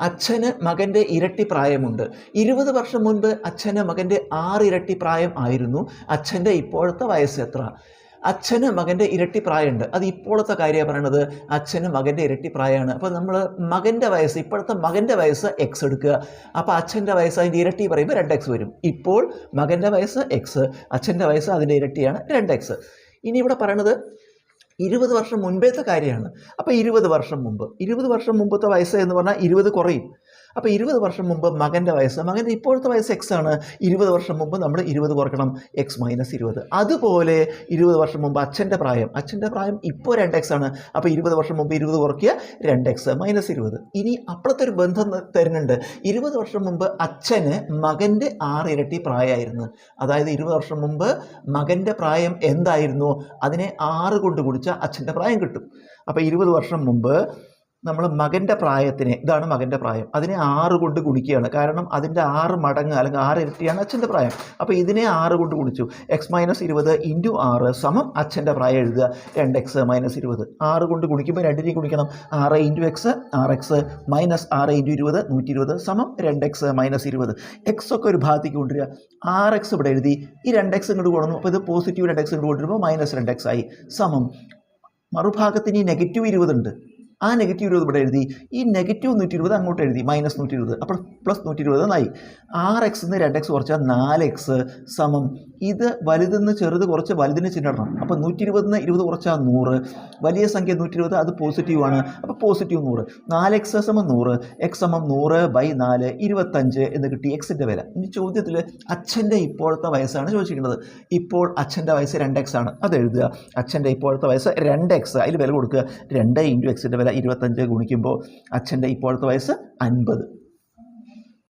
അച്ഛന് മകന്റെ ഇരട്ടി പ്രായമുണ്ട്. ഇരുപത് വർഷം മുൻപ് അച്ഛന് മകന്റെ ആറ് ഇരട്ടി പ്രായം ആയിരുന്നു. അച്ഛന്റെ ഇപ്പോഴത്തെ വയസ്സ് എത്ര? അച്ഛന് മകന്റെ ഇരട്ടി പ്രായമുണ്ട്. അത് ഇപ്പോഴത്തെ കാര്യമാണ് പറയണത്. അച്ഛന് മകന്റെ ഇരട്ടി പ്രായമാണ്. അപ്പോൾ നമ്മൾ മകന്റെ വയസ്സ് ഇപ്പോഴത്തെ മകന്റെ വയസ്സ് എക്സ് എടുക്കുക. അപ്പോൾ അച്ഛന്റെ വയസ്സ് അതിന്റെ ഇരട്ടി പറയുമ്പോൾ രണ്ട് എക്സ് വരും. ഇപ്പോൾ മകന്റെ വയസ്സ് എക്സ് അച്ഛന്റെ വയസ്സ് അതിന്റെ ഇരട്ടിയാണ് രണ്ട് എക്സ് ഇനി ഇവിടെ പറയണത് ഇരുപത് വർഷം മുൻപേത്തെ കാര്യമാണ്. അപ്പോൾ ഇരുപത് വർഷം മുമ്പ്. ഇരുപത് വർഷം മുമ്പത്തെ വയസ്സ് എന്ന് പറഞ്ഞാൽ ഇരുപത് കുറയും. അപ്പോൾ ഇരുപത് വർഷം മുമ്പ് മകന്റെ വയസ്സ് മകന്റെ ഇപ്പോഴത്തെ വയസ്സ് എക്സ് ആണ്. ഇരുപത് വർഷം മുമ്പ് നമ്മൾ ഇരുപത് കുറക്കണം എക്സ് മൈനസ് ഇരുപത്. അതുപോലെ ഇരുപത് വർഷം മുമ്പ് അച്ഛന്റെ പ്രായം അച്ഛന്റെ പ്രായം ഇപ്പോൾ രണ്ട് എക്സ് ആണ്. അപ്പോൾ ഇരുപത് വർഷം മുമ്പ് ഇരുപത് കുറയ്ക്കുക രണ്ട് എക്സ് മൈനസ് ഇരുപത്. ഇനി അപ്പോഴത്തെ ഒരു ബന്ധം തരുന്നുണ്ട്. ഇരുപത് വർഷം മുമ്പ് അച്ഛന് മകന്റെ ആറ് ഇരട്ടി പ്രായമായിരുന്നു. അതായത് ഇരുപത് വർഷം മുമ്പ് മകന്റെ പ്രായം എന്തായിരുന്നു? അതിനെ ആറ് കൊണ്ട് കുടിച്ചാൽ അച്ഛന്റെ പ്രായം കിട്ടും. അപ്പോൾ ഇരുപത് വർഷം മുമ്പ് നമ്മൾ മകന്റെ പ്രായത്തിനെ ഇതാണ് മകന്റെ പ്രായം. അതിനെ ആറ് കൊണ്ട് ഗുണിക്കുകയാണ്. കാരണം അതിന്റെ ആറ് മടങ്ങ് അല്ലെങ്കിൽ ആറ് ഇരട്ടിയാണ് അച്ഛന്റെ പ്രായം. അപ്പോൾ ഇതിനെ ആറ് കൊണ്ട് ഗുണിച്ചു. എക്സ് മൈനസ് ഇരുപത് ഇന്റു ആറ് സമം അച്ഛന്റെ പ്രായം എഴുതുക. രണ്ട് എക്സ് മൈനസ് ഇരുപത്. ആറ് കൊണ്ട് ഗുണിക്കുമ്പോൾ രണ്ടിനെയും ഗുണിക്കണം. ആറ് ഇന്റു എക്സ് ആറ് എക്സ് മൈനസ് ആറ് ഇന്റു ഇരുപത് നൂറ്റി ഇരുപത് സമം രണ്ട് എക്സ് മൈനസ് ഇരുപത്. എക്സ് ഒക്കെ ഒരു ഭാഗത്തേക്ക് കൊണ്ടുവരിക. ആറ് എക്സ് ഇവിടെ എഴുതി. ഈ രണ്ട് എക്സ് ഇങ്ങോട്ട് കൊണ്ടുവന്നു. അപ്പോൾ ഇത് പോസിറ്റീവ് രണ്ട് എക്സ് ഇങ്ങോട്ട് കൊണ്ടുവരുമ്പോൾ മൈനസ് രണ്ട് എക്സ് ആയി. സമം. മറുഭാഗത്തിന് ഈ നെഗറ്റീവ് ഇരുപതുണ്ട് ആ നെഗറ്റീവ് ഇരുപത് ഇവിടെ എഴുതി. ഈ നെഗറ്റീവ് നൂറ്റി ഇരുപത് അങ്ങോട്ട് എഴുതി. മൈനസ് നൂറ്റി ഇരുപത് അപ്പോൾ പ്ലസ് നൂറ്റി ഇരുപത് എന്നായി. ആറ് എക്സ് നിന്ന് രണ്ട് എക്സ് കുറച്ചാൽ നാല് എക്സ് സമം. ഇത് വലുതെന്ന് ചെറുത് കുറച്ച് വലുതിന് ചിഹ്നടണം അപ്പോൾ നൂറ്റി നിന്ന് ഇരുപത് കുറച്ചാൽ നൂറ്. വലിയ സംഖ്യ നൂറ്റി ഇരുപത് അത് പോസിറ്റീവ് ആണ്. അപ്പോൾ പോസിറ്റീവ് നൂറ്. നാല് എക്സ് സമം നൂറ്. എക്സ് സമം നൂറ് ബൈ നാല് ഇരുപത്തഞ്ച് എന്ന് കിട്ടി എക്സിന്റെ വില. ഇനി ചോദ്യത്തിൽ അച്ഛന്റെ ഇപ്പോഴത്തെ വയസ്സാണ് ചോദിച്ചിരിക്കുന്നത്. ഇപ്പോൾ അച്ഛന്റെ വയസ്സ് രണ്ട് എക്സ് ആണ്. അത് എഴുതുക. അച്ഛന്റെ ഇപ്പോഴത്തെ വയസ്സ് രണ്ട് എക്സ് അതിൽ വില കൊടുക്കുക. രണ്ട് ഇന്റു എക്സിന്റെ വില. ഇരുപത്തഞ്ച് ഗുണിക്കുമ്പോൾ അച്ഛന്റെ ഇപ്പോഴത്തെ വയസ്സ് അൻപത്.